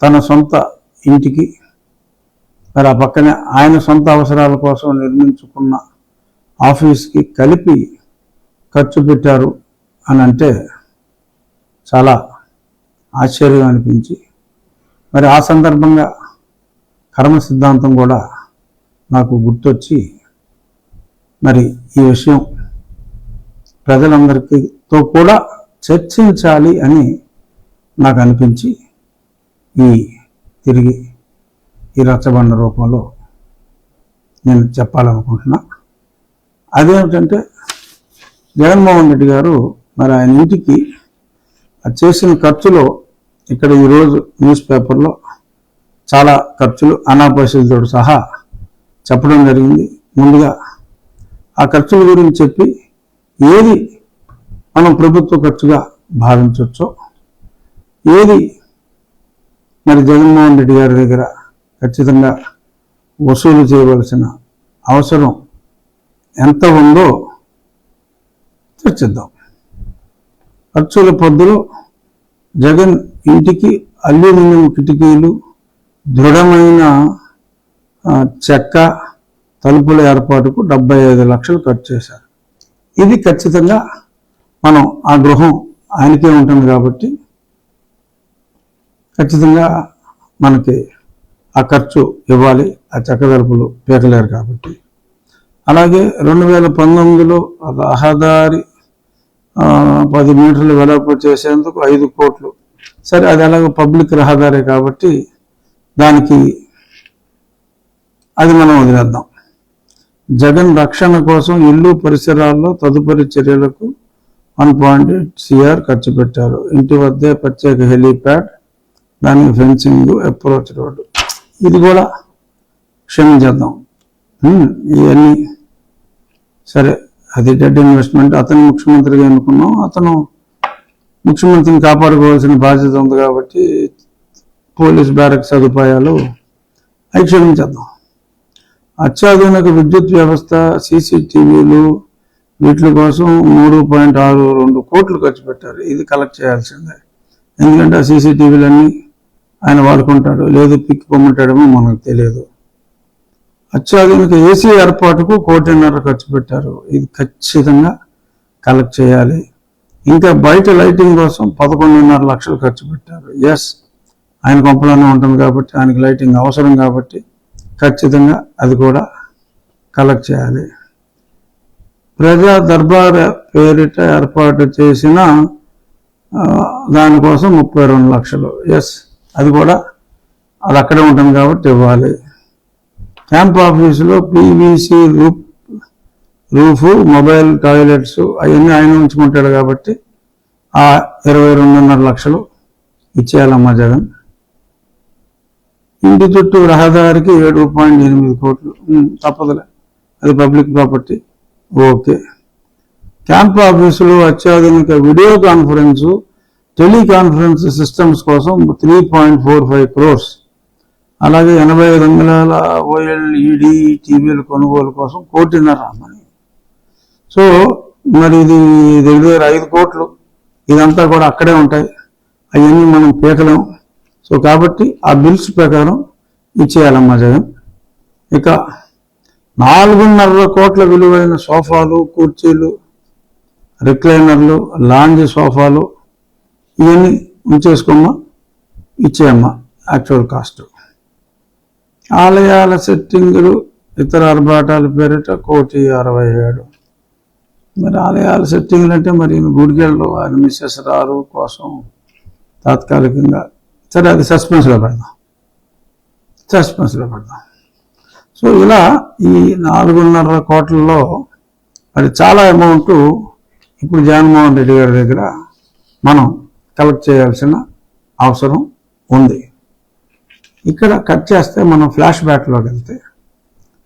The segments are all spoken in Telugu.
తన సొంత ఇంటికి మరి ఆ పక్కనే ఆయన సొంత అవసరాల కోసం నిర్మించుకున్న ఆఫీస్కి కలిపి ఖర్చు పెట్టారు అని అంటే చాలా ఆశ్చర్యం అనిపించి మరి ఆ సందర్భంగా కర్మ సిద్ధాంతం కూడా నాకు గుర్తొచ్చి మరి ఈ విషయం ప్రజలందరికీతో కూడా చర్చించాలి అని నాకు అనిపించి ఈ తిరిగి ఈ రచ్చబండ రూపంలో నేను చెప్పాలనుకుంటున్నా. అదేమిటంటే జగన్మోహన్ రెడ్డి గారు మరి ఆయన ఇంటికి చేసిన ఖర్చులో ఇక్కడ ఈరోజు న్యూస్ పేపర్లో చాలా ఖర్చులు అనాపరిశీలతో సహా చెప్పడం జరిగింది. ముందుగా ఆ ఖర్చుల గురించి చెప్పి ఏది మనం ప్రభుత్వ ఖర్చుగా భావించవచ్చో ఏది మరి జగన్మోహన్ రెడ్డి గారి దగ్గర ఖచ్చితంగా వసూలు చేయవలసిన అవసరం ఎంత ఉందో చర్చిద్దాం. ఖర్చుల పొద్దులో జగన్ ఇంటికి అల్యూమినియం కిటికీలు దృఢమైన చెక్క తలుపుల ఏర్పాటుకు డెబ్బై ఐదు లక్షలు ఖర్చు చేశారు. ఇది ఖచ్చితంగా మనం ఆ గృహం ఆయనకే ఉంటుంది కాబట్టి ఖచ్చితంగా మనకి ఆ ఖర్చు ఇవ్వాలి ఆ చెక్క తలుపులు పీకలేరు కాబట్టి. అలాగే రెండు వేల పంతొమ్మిదిలో రహదారి పది మీటర్లు వెడల్పు చేసేందుకు ఐదు కోట్లు. సరే అది ఎలాగో పబ్లిక్ రహదారి కాబట్టి దానికి అది మనం వదిలేద్దాం. జగన్ రక్షణ కోసం ఇల్లు పరిసరాల్లో తదుపరి చర్యలకు వన్ పాయింట్ ఎయిట్ సిఆర్ ఖర్చు పెట్టారు. ఇంటి వద్దే ప్రత్యేక హెలీప్యాడ్ దానికి ఫెన్సింగ్ అప్రోచ్ రోడ్డు ఇది కూడా క్షమించేద్దాం ఇవన్నీ సరే అది డెడ్ ఇన్వెస్ట్మెంట్ అతను ముఖ్యమంత్రిగా ఎన్నుకున్నాం. అతను ముఖ్యమంత్రిని కాపాడుకోవాల్సిన బాధ్యత ఉంది కాబట్టి పోలీస్ బ్యారక్ సదుపాయాలు అవి క్షమించేద్దాం అత్యాధునిక విద్యుత్ వ్యవస్థ సీసీటీవీలు వీటి కోసం మూడు పాయింట్ ఆరు రెండు కోట్లు ఖర్చు పెట్టారు. ఇది కలెక్ట్ చేయాల్సిందే. ఎందుకంటే ఆ సీసీటీవీలన్నీ ఆయన వాడుకుంటాడు. లేదు పిక్ పొమ్మంటాడేమో మనకు తెలియదు. అత్యాధునిక ఏసీ ఏర్పాటుకు కోటిన్నర ఖర్చు పెట్టారు. ఇది ఖచ్చితంగా కలెక్ట్ చేయాలి. ఇంకా బయట లైటింగ్ కోసం పదకొండున్నర లక్షలు ఖర్చు పెట్టారు. ఎస్ ఆయన కొంపలోనే ఉంటుంది కాబట్టి ఆయనకి లైటింగ్ అవసరం కాబట్టి ఖచ్చితంగా అది కూడా కలెక్ట్ చేయాలి. ప్రజా దర్బార్ పేరిట ఏర్పాటు చేసిన దానికోసం ముప్పై రెండు లక్షలు. ఎస్ అది కూడా అది అక్కడే ఉంటుంది కాబట్టి ఇవ్వాలి. క్యాంప్ ఆఫీసులో PVC roof roof mobile toilets అవన్నీ ఆయన ఉంచుకుంటాడు కాబట్టి ఆ ఇరవై రెండున్నర లక్షలు ఇచ్చేయాలమ్మా జగన్. ఇంటి చుట్టూ రహదారికి ఏడు పాయింట్ ఎనిమిది కోట్లు. తప్పదులే. అది పబ్లిక్ ప్రాపర్టీ. ఓకే. క్యాంప్ ఆఫీసులో అత్యాధునిక వీడియో కాన్ఫరెన్సు టెలికాన్ఫరెన్స్ సిస్టమ్స్ కోసం three point four five crores. అలాగే ఎనభై ఐదు అంగుళాల ఓఎల్ఈడి టీవీల కొనుగోలు కోసం కోటిన్నర మనీ. సో మరి ఇది దగ్గర దగ్గర ఐదు కోట్లు. ఇదంతా కూడా అక్కడే ఉంటాయి. అవన్నీ మనం పీకలేం సో కాబట్టి ఆ బిల్స్ ప్రకారం ఇచ్చేయాలమ్మా జగన్. ఇక నాలుగున్నర కోట్ల విలువైన సోఫాలు కుర్చీలు రిక్లైనర్లు లాంజ్ సోఫాలు ఇవన్నీ ఉంచేసుకోమ్మా. ఇచ్చేయమ్మా యాక్చువల్ కాస్ట్ ఆలయాల సెట్టింగులు ఇతర ఆర్భాటాల పేరిట కోటి అరవై ఏడు. మరి ఆలయాల సెట్టింగులు అంటే మరి గుడికెళ్ళు ఆయన మిస్సెస్ రారు కోసం తాత్కాలికంగా. సరే అది సస్పెన్స్లో పెడదాం. సస్పెన్స్లో పెడదాం. సో ఇలా ఈ నాలుగున్నర కోట్లలో మరి చాలా అమౌంట్ ఇప్పుడు జగన్మోహన్ రెడ్డి గారి దగ్గర మనం కలెక్ట్ చేయాల్సిన అవసరం ఉంది. ఇక్కడ కట్ చేస్తే మనం ఫ్లాష్ బ్యాక్లోకి వెళ్తే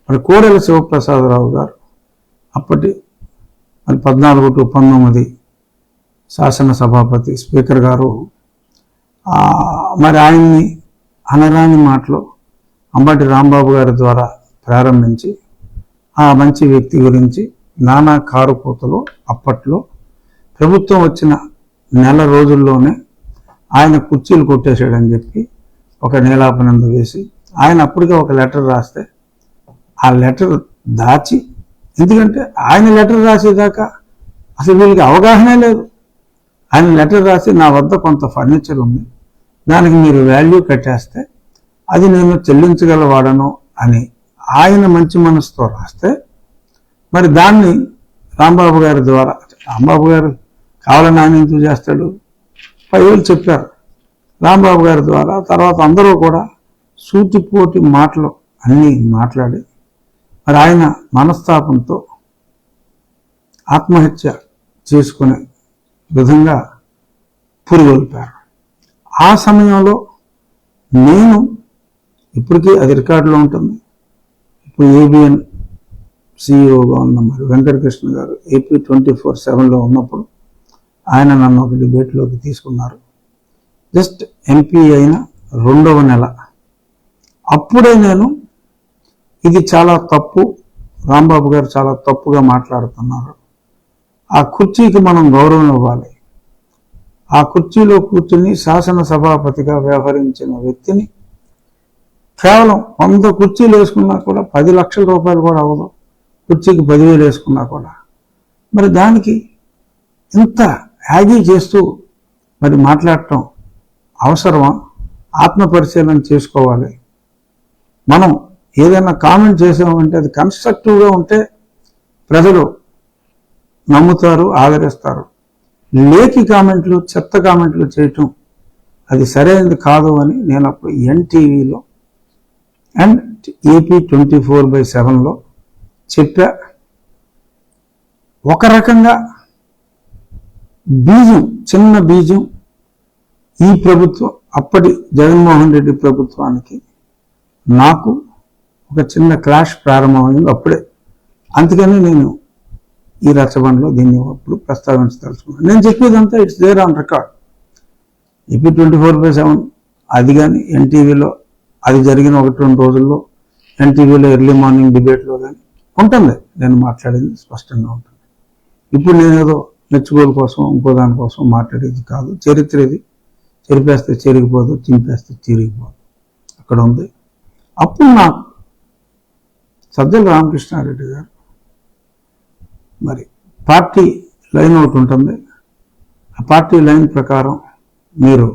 మరి కోడెల శివప్రసాదరావు గారు అప్పటి మరి పద్నాలుగు టు పంతొమ్మిది శాసన సభాపతి స్పీకర్ గారు మరి ఆయన్ని అనరాని మాటలు అంబటి రాంబాబు గారి ద్వారా ప్రారంభించి ఆ మంచి వ్యక్తి గురించి నానా కారుకూతలు అప్పట్లో ప్రభుత్వం వచ్చిన నెల రోజుల్లోనే ఆయన కుర్చీలు కొట్టేశాడని చెప్పి ఒక నీలాపనంద వేసి ఆయన అప్పటికే ఒక లెటర్ రాస్తే ఆ లెటర్ దాచి ఎందుకంటే ఆయన లెటర్ రాసేదాకా అసలు వీళ్ళకి అవగాహనే లేదు. ఆయన లెటర్ రాసి నా వద్ద కొంత ఫర్నిచర్ ఉంది దానికి మీరు వాల్యూ కట్టేస్తే అది నేను చెల్లించగలవాడను అని ఆయన మంచి మనసుతో రాస్తే మరి దాన్ని రాంబాబు గారి ద్వారా రాంబాబు గారు కావాలని ఆయన ఎందుకు చేస్తాడు? పైవేలు చెప్పారు. రాంబాబు గారి ద్వారా తర్వాత అందరూ కూడా సూటిపోటి మాటలు అన్నీ మాట్లాడి మరి ఆయన మనస్తాపంతో ఆత్మహత్య చేసుకునే విధంగా పురిగొల్పారు. ఆ సమయంలో నేను ఇప్పటికీ అది రికార్డులో ఉంటుంది. ఇప్పుడు ఏబిఎన్ సిఇఓగా ఉన్న మరి వెంకటకృష్ణ గారు ఏపీ ట్వంటీ ఫోర్ సెవెన్లో ఉన్నప్పుడు ఆయన నన్ను ఒక డిబేట్లోకి తీసుకున్నారు. జస్ట్ ఎంపీ అయిన రెండవ నెల. అప్పుడే నేను ఇది చాలా తప్పు రాంబాబు గారు చాలా తప్పుగా మాట్లాడుతున్నారు. ఆ కుర్చీకి మనం గౌరవం ఇవ్వాలి. ఆ కుర్చీలో కూర్చుని శాసనసభాపతిగా వ్యవహరించిన వ్యక్తిని కేవలం వంద కుర్చీలు వేసుకున్నా కూడా పది లక్షల రూపాయలు కూడా అవ్వదు. కుర్చీకి పదివేలు వేసుకున్నా కూడా. మరి దానికి ఇంత యాగీ చేస్తూ మరి మాట్లాడటం అవసరమా? ఆత్మపరిశీలన చేసుకోవాలి. మనం ఏదైనా కామెంట్ చేసామంటే అది కన్స్ట్రక్టివ్గా ఉంటే ప్రజలు నమ్ముతారు ఆదరిస్తారు. లేకి కామెంట్లు చెత్త కామెంట్లు చేయటం అది సరైనది కాదు అని నేను అప్పుడు ఎన్టీవీలో and AP twenty four by సెవెన్లో చెప్పా. ఒక రకంగా బీజం చిన్న బీజం ఈ ప్రభుత్వం అప్పటి జగన్మోహన్ రెడ్డి ప్రభుత్వానికి నాకు ఒక చిన్న క్లాష్ ప్రారంభమైంది అప్పుడే. అందుకని నేను ఈ రచబండలో దీన్ని అప్పుడు ప్రస్తావించదలుచుకున్నాను. నేను చెప్పేదంతా it's there on record. AP twenty four by seven అది కానీ ఎన్టీవీలో అది జరిగిన ఒకటి రెండు రోజుల్లో ఎన్టీవీలో ఎర్లీ మార్నింగ్ డిబేట్లో కానీ ఉంటుంది నేను మాట్లాడేది స్పష్టంగా ఉంటుంది. ఇప్పుడు నేను ఏదో మెచ్చుకోల కోసం ఇంకో దానికోసం మాట్లాడేది కాదు. చరిత్ర ఇది చెరిపేస్తే చెరిగిపోదు చింపేస్తే చిరిగిపోదు. అక్కడ ఉంది. అప్పుడు నాకు సజ్జల రామకృష్ణారెడ్డి గారు మరి పార్టీ లైన్ ఒకటి ఉంటుంది. ఆ పార్టీ లైన్ ప్రకారం మీరు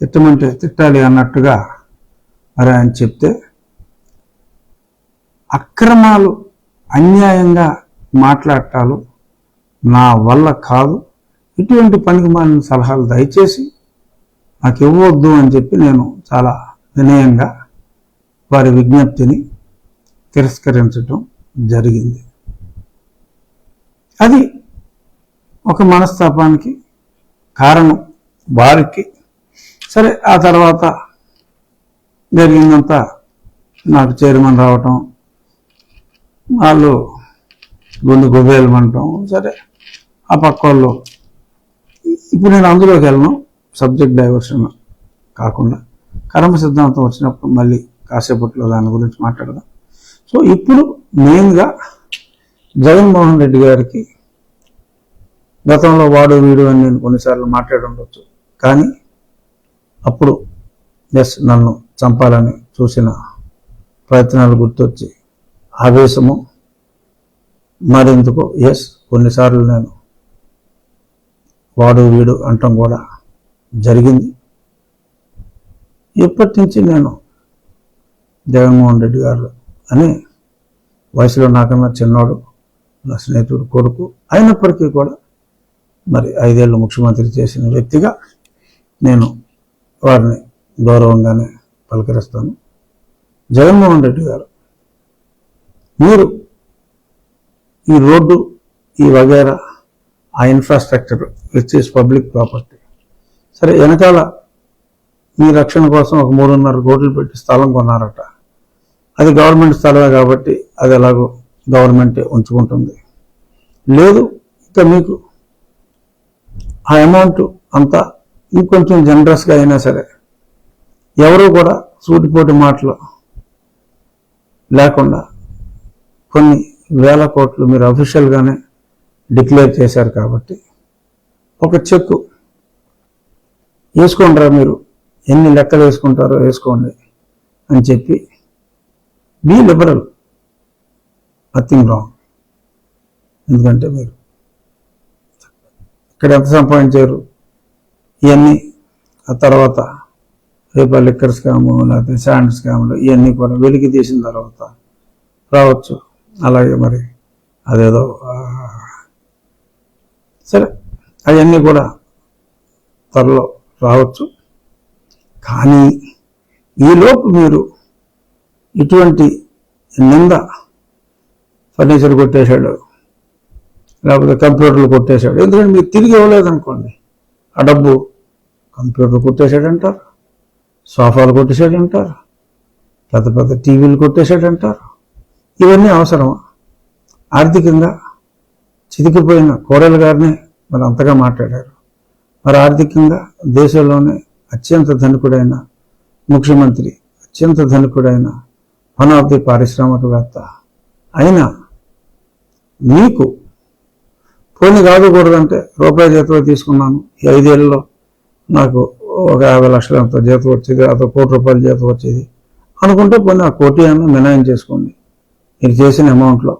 తిట్టమంటే తిట్టాలి అన్నట్టుగా మరి ఆయన చెప్తే అక్రమాలు అన్యాయంగా మాట్లాడటాలు నా వల్ల కాదు. ఇటువంటి పనికి మాలిన సలహాలు దయచేసి నాకు ఇవ్వద్దు అని చెప్పి నేను చాలా వినయంగా వారి విజ్ఞప్తిని తిరస్కరించటం జరిగింది. అది ఒక మనస్తాపానికి కారణం వారికి. సరే ఆ తర్వాత జరిగిందంతా నాకు చైర్మన్ రావటం వాళ్ళు గుండు గుబేలమంటాం సరే. ఆ పక్క వాళ్ళు ఇప్పుడు నేను అందులోకి వెళ్ళను. సబ్జెక్ట్ డైవర్షన్ కాకుండా. కర్మ సిద్ధాంతం వచ్చినప్పుడు మళ్ళీ కాసేపట్లో దాని గురించి మాట్లాడదాం. సో ఇప్పుడు మెయిన్గా జగన్మోహన్ రెడ్డి గారికి గతంలో వాడు వీడు అని నేను కొన్నిసార్లు మాట్లాడి ఉండొచ్చు. కానీ అప్పుడు ఎస్ నన్ను చంపాలని చూసిన ప్రయత్నాలు గుర్తొచ్చి ఆవేశము మరెందుకు? ఎస్ కొన్నిసార్లు నేను వాడు వీడు అంటాం కూడా జరిగింది. ఇప్పటి నుంచి నేను జగన్మోహన్ రెడ్డి గారు అని వయసులో నాకన్నా చిన్నోడు నా స్నేహితుడు కొడుకు అయినప్పటికీ కూడా మరి ఐదేళ్ళు ముఖ్యమంత్రి చేసిన వ్యక్తిగా నేను వారిని గౌరవంగానే పలకరిస్తాను. జగన్మోహన్ రెడ్డి గారు మీరు ఈ రోడ్డు ఈ వగేరా ఆ infrastructure which is public property సరే వెనకాల మీ రక్షణ కోసం ఒక మూడున్నర కోట్లు పెట్టి స్థలం కొన్నారట. అది గవర్నమెంట్ స్థలమే కాబట్టి అది ఎలాగో గవర్నమెంటే ఉంచుకుంటుంది. లేదు ఇంకా మీకు ఆ అమౌంట్ అంతా ఇంకొంచెం జనరస్గా అయినా సరే ఎవరు కూడా సూటిపోటి మాటలు లేకుండా కొన్ని వేల కోట్లు మీరు అఫీషియల్గానే డిక్లేర్ చేశారు కాబట్టి. ఒక చెక్కు. వేసుకోండిరా మీరు. ఎన్ని లెక్కలు వేసుకుంటారో వేసుకోండి అని చెప్పి బీ లిబరల్ నథింగ్ రాంగ్ ఎందుకంటే మీరు ఇక్కడ ఎంత సంపాదించారు? ఇవన్నీ ఆ తర్వాత రేపు లిక్కర్ స్కాము లేకపోతే శాండ్ స్కాములు ఇవన్నీ కూడా వెలికి తీసిన తర్వాత రావచ్చు. అలాగే మరి అదేదో అవన్నీ కూడా త్వరలో రావచ్చు. కానీ ఈలోపు మీరు ఇటువంటి నింద ఫర్నిచర్ కొట్టేశాడు లేకపోతే కంప్యూటర్లు కొట్టేశాడు ఎందుకంటే మీరు తిరిగి ఇవ్వలేదనుకోండి. ఆ డబ్బు కంప్యూటర్ కొట్టేశాడంటారు సోఫాలు కొట్టేశాడంటారు పెద్ద పెద్ద టీవీలు కొట్టేశాడంటారు. ఇవన్నీ అవసరమా? ఆర్థికంగా చితికిపోయిన కూరలు గారిని మరి అంతగా మాట్లాడారు. మరి ఆర్థికంగా దేశంలోనే అత్యంత ధనికుడైన ముఖ్యమంత్రి అత్యంత ధనికుడైన వన్ ఆఫ్ ది పారిశ్రామికవేత్త అయినా మీకు పోనీ కాదుకూడదంటే రూపాయి జీతం తీసుకున్నాను. ఈ ఐదేళ్ళలో నాకు ఒక యాభై లక్షల అంత జీతం వచ్చేది అదో కోటి రూపాయల జీతం వచ్చేది. అనుకుంటే పోనీ ఆ కోటి అన్న మినాయం చేసుకోండి మీరు చేసిన అమౌంట్లో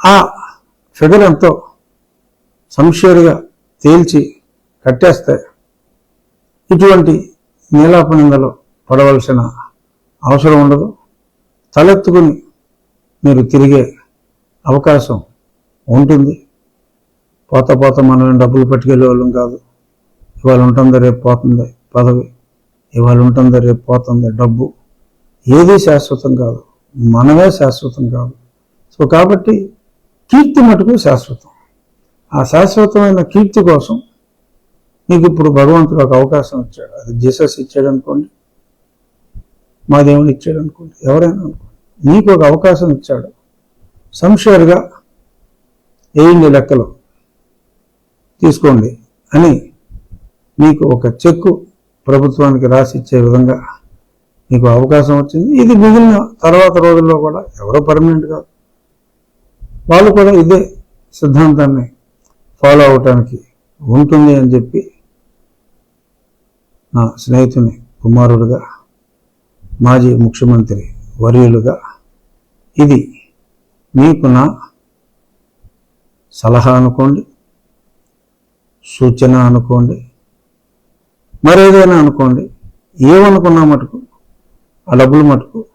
ఆ ఫిగర్ ఎంతో సంషేరుగా తేల్చి కట్టేస్తాయి ఇటువంటి నీలాపనిందలో పడవలసిన అవసరం ఉండదు. తలెత్తుకుని మీరు తిరిగే అవకాశం ఉంటుంది. పోత పోత మనం డబ్బులు పట్టుకెళ్ళే వాళ్ళం కాదు. ఇవాళ ఉంటుంది రేపు పోతుంది పదవి. ఇవాళ ఉంటుందా రేపు పోతుంది డబ్బు. ఏది శాశ్వతం కాదు. మనమే శాశ్వతం కాదు. సో కాబట్టి కీర్తి మటుకు శాశ్వతం. ఆ శాశ్వతమైన కీర్తి కోసం మీకు ఇప్పుడు భగవంతుడు ఒక అవకాశం ఇచ్చాడు. అది జీసస్ ఇచ్చాడు అనుకోండి మా దేవుని ఇచ్చాడు అనుకోండి ఎవరైనా అనుకోండి. మీకు ఒక అవకాశం ఇచ్చాడు. సంషేర్గా వేయండి లెక్కలు తీసుకోండి అని మీకు ఒక చెక్కు ప్రభుత్వానికి రాసి ఇచ్చే విధంగా మీకు అవకాశం వచ్చింది. ఇది మిగిలిన తర్వాత రోజుల్లో కూడా ఎవరో పర్మనెంట్ కాదు వాళ్ళు కూడా ఇదే సిద్ధాంతాన్ని ఫాలో అవటానికి ఉంటుంది అని చెప్పి నా స్నేహితుని కుమారుడుగా మాజీ ముఖ్యమంత్రి వర్యులుగా ఇది మీకు నా సలహా అనుకోండి సూచన అనుకోండి మరేదైనా అనుకోండి ఏమనుకున్నా మటుకు ఆ డబ్బులు మటుకు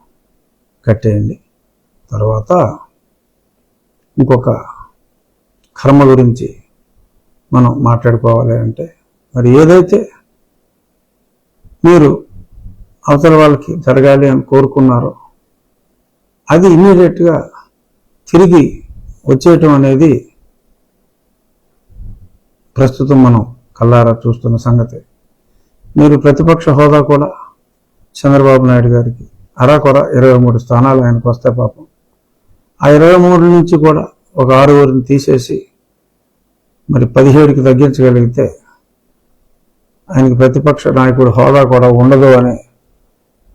కట్టేయండి. తర్వాత ఇంకొక కర్మ గురించి మనం మాట్లాడుకోవాలి అంటే మరి ఏదైతే మీరు అవతల వాళ్ళకి జరగాలి అని కోరుకున్నారో అది ఇమీడియట్గా తిరిగి వచ్చేయటం అనేది ప్రస్తుతం మనం కల్లారా చూస్తున్న సంగతి. మీరు ప్రతిపక్ష హోదా కూడా చంద్రబాబు నాయుడు గారికి అరాకొర ఇరవై మూడు స్థానాలు ఆయనకు వస్తే పాపం. ఆ ఇరవై మూడు నుంచి కూడా ఒక ఆరుగురిని తీసేసి మరి పదిహేడుకి తగ్గించగలిగితే ఆయనకి ప్రతిపక్ష నాయకుడు హోదా కూడా ఉండదు అనే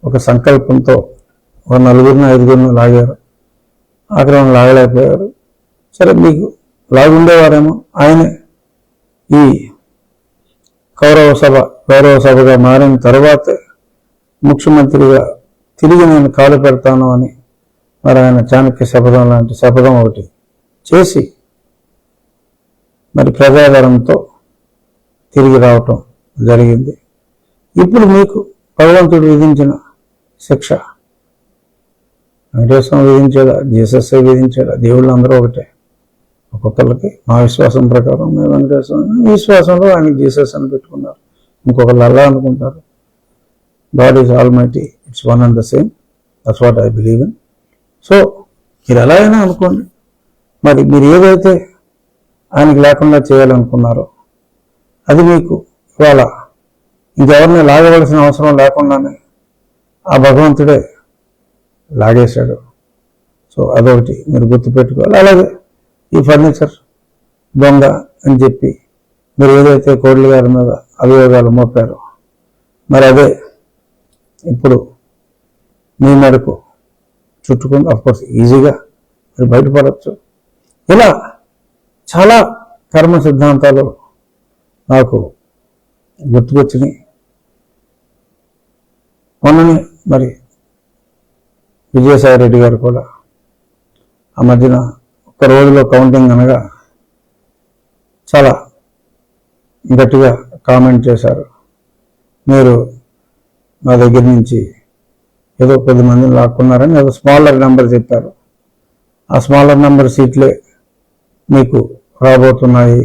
ఒక సంకల్పంతో ఒక నలుగురిని ఐదుగురిని లాగారు. ఆగ్రహం లాగలేకపోయారు. సరే మీకు లాగుండేవారేమో. ఆయనే ఈ కౌరవ సభ గౌరవ సభగా మారిన తర్వాత ముఖ్యమంత్రిగా తిరిగి నేను కాలు పెడతాను అని మరి ఆయన చాణక్య శపథం లాంటి శపథం ఒకటి చేసి మరి ప్రజాదరంతో తిరిగి రావటం జరిగింది. ఇప్పుడు మీకు భగవంతుడు విధించిన శిక్ష. వెంకటేశ్వరం విధించాడా? జీసస్ విధించాడా? దేవుళ్ళు అందరూ ఒకటే. ఒక్కొక్కరికి మా విశ్వాసం ప్రకారం మేము వెంకటేశ్వరం మీ విశ్వాసంలో ఆయన జీసస్ అని పెట్టుకున్నారు. ఇంకొకళ్ళు అలా అనుకుంటారు. God is almighty it's one and the same. That's what I believe in. So మీరు ఎలా అయినా అనుకోండి. మరి మీరు ఏదైతే ఆయనకి లేకుండా చేయాలనుకున్నారు. అది మీకు ఇవాళ ఇంకెవరిని లాగవలసిన అవసరం లేకుండానే ఆ భగవంతుడే లాగేశాడు. సో అదొకటి మీరు గుర్తుపెట్టుకోవాలి. అలాగే ఈ ఫర్నిచర్ దొంగ అని చెప్పి మీరు ఏదైతే కోడ్ల గారి మీద అభియోగాలు మోపారో మరి అదే ఇప్పుడు మీ మేరకు చుట్టుకుని అఫ్కోర్స్ ఈజీగా మీరు బయటపడవచ్చు. ఇలా చాలా కర్మ సిద్ధాంతాలు నాకు గుర్తుకొచ్చినాయి మొన్ననే మరి విజయసాయి రెడ్డి గారు కూడా ఆ మధ్యన ఒక్క రోజులో కౌంటింగ్ అనగా చాలా గట్టిగా కామెంట్ చేశారు. మీరు నా దగ్గర నుంచి ఏదో కొద్ది మందిని లాక్కున్నారని ఏదో స్మాలర్ నెంబర్ చెప్పారు. ఆ స్మాలర్ నెంబర్ సీట్లే మీకు రాబోతున్నాయి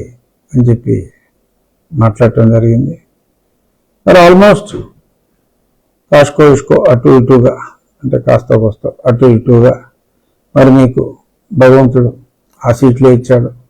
అని చెప్పి మాట్లాడటం జరిగింది. మరి ఆల్మోస్ట్ కాసుకో ఇసుకో అటు ఇటుగా అంటే కాస్త కోస్త అటు ఇటుగా మరి మీకు భగవంతుడు ఆ సీట్లే ఇచ్చాడు.